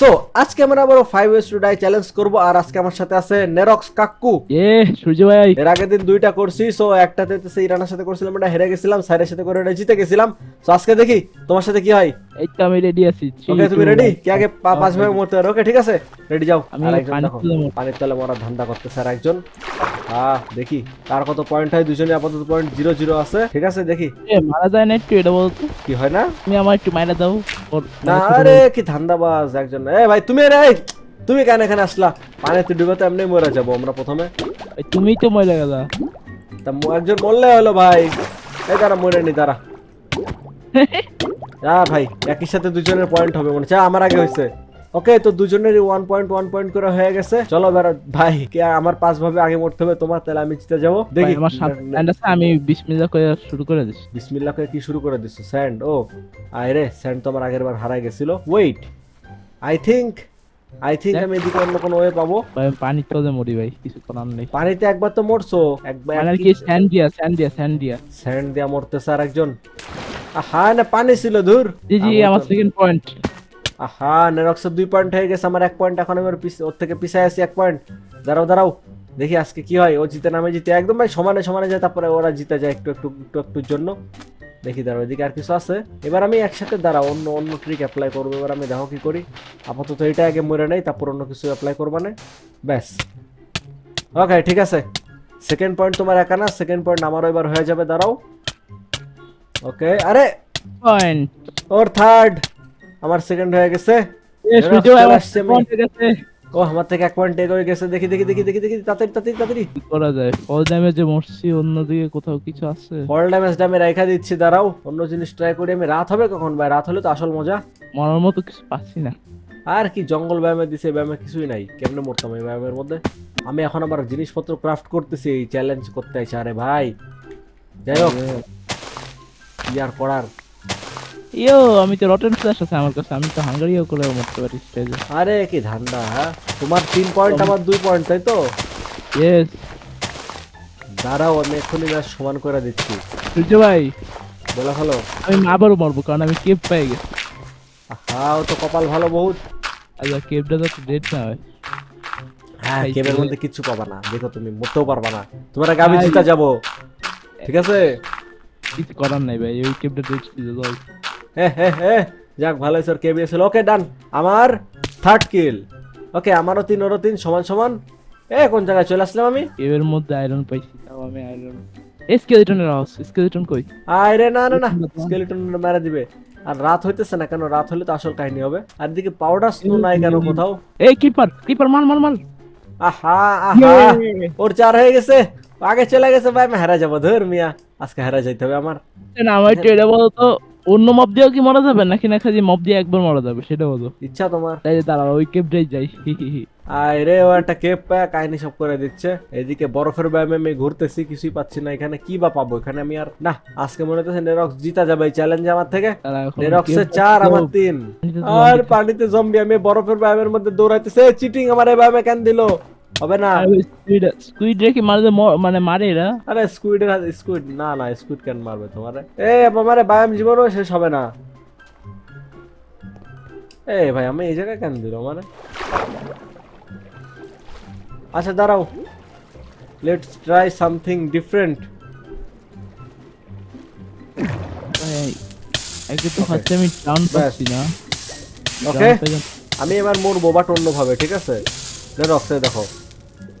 So আজকে আমরা আবার five ways to die challenge করব আর আজকে আমার সাথে আছে নেরক্স কাক্কু এ সূর্য ভাই। এর আগের দিন দুইটা করছি সো একটাতে তো সেই রানার সাথে করছিলাম এটা হেরে গেছিলাম স্যারের সাথে করে এটা জিতে গেছিলাম। সো আজকে দেখি তোমার সাথে কি হয়? এই তো আমি রেডি আছি ওকে তুমি রেডি কি আগে পাঁচ ভাবে মরতে পারো? ওকে ঠিক আছে? রেডি যাও। আমি আর একজন দেখো, তলে মরবো। পানির তলে মরার ধান্দা করতে স্যার একজন। আহ দেখি কার কত পয়েন্ট হয় দুজনে আপাতত পয়েন্ট জিরো জিরো আছে। ঠিক আছে দেখি। মারা যায় না একটু এটা বলতো। কি হয় না? তুমি আমার একটু মাইরা দাও। আরে কি ধান্দাবাজ একজন। এ ভাই তুমি রে তুমি কেন এখানে আসলা? পানিতে ডুবে তো এমনি মরে যাব আমরা প্রথমে। তুমি তো মরে গেলা। তা একজন বললে হলো ভাই। এই তারা মরে নি তারা যা ভাই একই সাথে দুজনের পয়েন্ট হবে মনে হচ্ছে আমার আগে হয়েছে। ওকে তো দুজনেরই ওয়ান পয়েন্ট ওয়ান পয়েন্ট করে হয়ে গেছে। চলো এবার ভাই কে আমার পাঁচ ভাবে আগে মরতে হবে তোমার তাহলে আমি জিতে যাব। দেখি। আমার stand আছে আমি বিসমিল্লাহ করে শুরু করে দিচ্ছি বিসমিল্লাহ করে কি শুরু করে দিছো? স্যান্ড ও। আরে স্যান্ড তো আমার আগের বার হারাই গেছিল। Wait I think I think আমি এদিকে অন্য কোনো ওয়ে পাবো। ভাই আমি পানির মরি ভাই কিছু করার নেই। পানিতে একবার তো মরছো। একবার মানে কি স্যান্ড দিয়া স্যান্ড দিয়া স্যান্ড দিয়া স্যান্ড দিয়া মরতে স্যার একজন আহা না পানি ছিল দূর জি জি আমার সেকেন্ড পয়েন্ট আহা নেরক্সের দুই পয়েন্ট হয়ে গেছে আমার এক পয়েন্ট এখন আমি ওর থেকে পিছায় আছি এক পয়েন্ট দাঁড়াও দাঁড়াও। দেখি আজকে কি হয় ও জিতে নামে জিতে একদম ভাই সমানে সমানে যায় তারপরে ওরা জিতে যায় একটু একটু একটু একটুর জন্য। দেখি দাঁড়াও এদিকে আর কিছু আছে? এবার আমি একসাথে দাঁড়াও অন্য অন্য ট্রিক অ্যাপ্লাই করব এবার আমি দেখো কি করি। আপাতত এটা আগে মরে নেই তারপর অন্য কিছু অ্যাপ্লাই করবা না। ব্যাস। ওকে ঠিক আছে। সেকেন্ড পয়েন্ট তোমার একা না সেকেন্ড পয়েন্ট আমারও এবার হয়ে যাবে দাঁড়াও। ওকে আরে! পয়েন্ট ওর থার্ড আমার সেকেন্ড হয়ে গেছে। হয়ে ও আমার থেকে এক পয়েন্ট এগিয়ে গেছে। দেখি দেখি দেখি দেখি দেখি তাড়াতাড়ি তাড়াতাড়ি তাড়াতাড়ি। কি করা যায়? ফল ড্যামেজে মরছি অন্যদিকে কোথাও কিছু আছে? ফল ড্যামেজটা আমি রেখা দিচ্ছি দাঁড়াও। অন্য জিনিস ট্রাই করি আমি রাত হবে কখন ভাই? রাত হলে তো আসল মজা। মরার মতো কিছু পাচ্ছি না। আর কি জঙ্গল ব্যায়ামে দিছে ব্যায়ামে কিছুই নাই। কেমনে মরতাম এই ব্যায়ামের মধ্যে? আমি এখন আবার জিনিসপত্র ক্রাফট করতেছি এই চ্যালেঞ্জ করতে আইছি আরে ভাই যাই হোক। কি আর করার? ইয়ো আমি তো রটেন ফ্ল্যাশ আছে আমার কাছে আমি তো হাঙ্গারিও করে মরতে পারি স্টেজে আরে কি ধান্দা হ্যাঁ? তোমার তিন পয়েন্ট আমার দুই পয়েন্ট তাই তো? ইয়েস দাঁড়াও আমি এক্ষুনি ম্যাচ সমান করে দিচ্ছি। সূর্য ভাই বলে ভালো আমি আবারও মরবো কারণ আমি কেপ পেয়ে গেছি। হ্যাঁ তো কপাল ভালো বহুত। আচ্ছা কেপটা তো ডেট না হয়। হ্যাঁ কেবের মধ্যে কিচ্ছু পাবা না। দেখো তুমি মরতেও পারবা না। তোমার আগে আমি জিতা যাব। ঠিক আছে? কিছু করার নাই ভাই ওই কেপটা ডেট ছিল যাক ভালো স্যার কেবি এসেছিল ওকে ডান আমার থার্ড কিল ওকে আমারও তিন ওরও তিন সমান সমান। এ কোন জায়গায় চলে আসলাম আমি? কেবের মধ্যে আয়রন পাইছি তাও আমি আয়রন স্কেলেটনের আওয়াজ স্কেলেটন কই? আরে না না না। স্কেলিটন মেরে দিবে। আর রাত হইতেছে না কেন? রাত হলে তো আসল কাহিনী হবে। আর দিকে পাউডার স্নো নাই কেন কোথাও? এই কিপার কিপার মার মার মার আহা আহা। ওর চার হয়ে গেছে। আগে চলে গেছে ভাই আমি হারা যাব। ধর মিয়া আজকে হারা যাইতে হবে আমার। না আমার এটা বলো তো। অন্য মব দিয়েও কি মারা যাবে? নাকি না খালি মব দিয়ে একবার মারা যাবে? সেটা বলো। ইচ্ছা তোমার? তাই দাঁড়া ওই কেপটাই যাই। আয় রে ও একটা কেপ পায় কাহিনী সব করে দিচ্ছে। এদিকে বরফের ব্যায়ামে আমি ঘুরতেছি কিছুই পাচ্ছি না। এখানে কি বা পাবো? এখানে আমি আর না আজকে মনে হচ্ছে নেরক্স জিতা যাবে এই চ্যালেঞ্জ আমার থেকে। এখন চার আমার তিন। আর পানিতে জম্বি আমি বরফের ব্যায়ামের মধ্যে দৌড়াইতেছে। চিটিং আমার এই ব্যায়ামে কেন দিল? হবে না। রে কি মারলে মানে মারে এরা। আরে স্কুইডের হাতে স্কুইড না না স্কুইড কেন মারবে তোমারে? এ আমারে ব্যায়াম জীবনও শেষ হবে না। এ ভাই আমি এই জায়গায় কেন দিল মানে আচ্ছা দাঁড়াও। লেটস ট্রাই সামথিং ডিফারেন্ট তো আমি পাচ্ছি না। ওকে আমি এবার মরবো বাট অন্যভাবে ঠিক আছে? দেখো।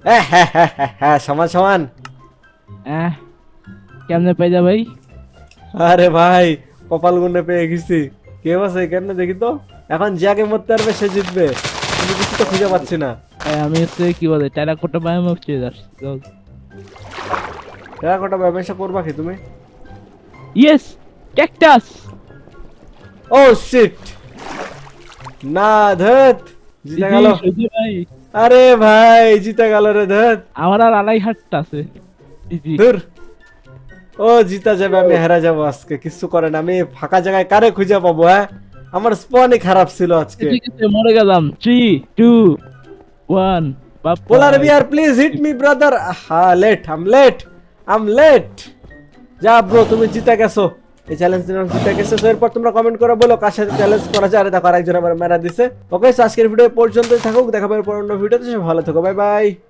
হ্যাঁ হ্যাঁ হ্যাঁ হ্যাঁ হ্যাঁ সমান সমান। আহ, কেমনে পাই যা ভাই? আরে ভাই কপাল গুনে পেয়ে গেছি। কেউ আছে কেন দেখি তো? এখন যাকে মরতে পারবে সে জিতবে। কিন্তু কিছু তো খুঁজে পাচ্ছি না। আমি হচ্ছে কি বলে টেরাকোটা বায়াম হচ্ছে টেরাকোটা ব্যবসা করবা কি তুমি? ইয়েস ক্যাকটাস ও শিট না ধত জিতে গেল। ভাই। আরে ভাই জিতা গেল রে ধত আমার আর আড়াই হাটটা আছে। জি। ও জিতা যাবে আমি হেরা যাব আজকে। কিছু করে না আমি ফাঁকা জায়গায় কারে খুঁজে পাবো হ্যাঁ? আমার স্পনই খারাপ ছিল আজকে। ঠিক আছে মরে গেলাম। Three two one polar bear please hit me brother Ha let am let am let যা ব্রো তুমি জিতে গেছো। এই চ্যালেঞ্জ জিতে গেছে তো এরপর তোমরা কমেন্ট করে বলো, কার সাথে চ্যালেঞ্জ করা যায়? আর দেখো, আরেকজন আমার মেরা দিছে। ওকে আজকের ভিডিও পর্যন্তই থাকুক দেখাবে পর অন্য ভিডিওতে সব ভালো থাকো বাই বাই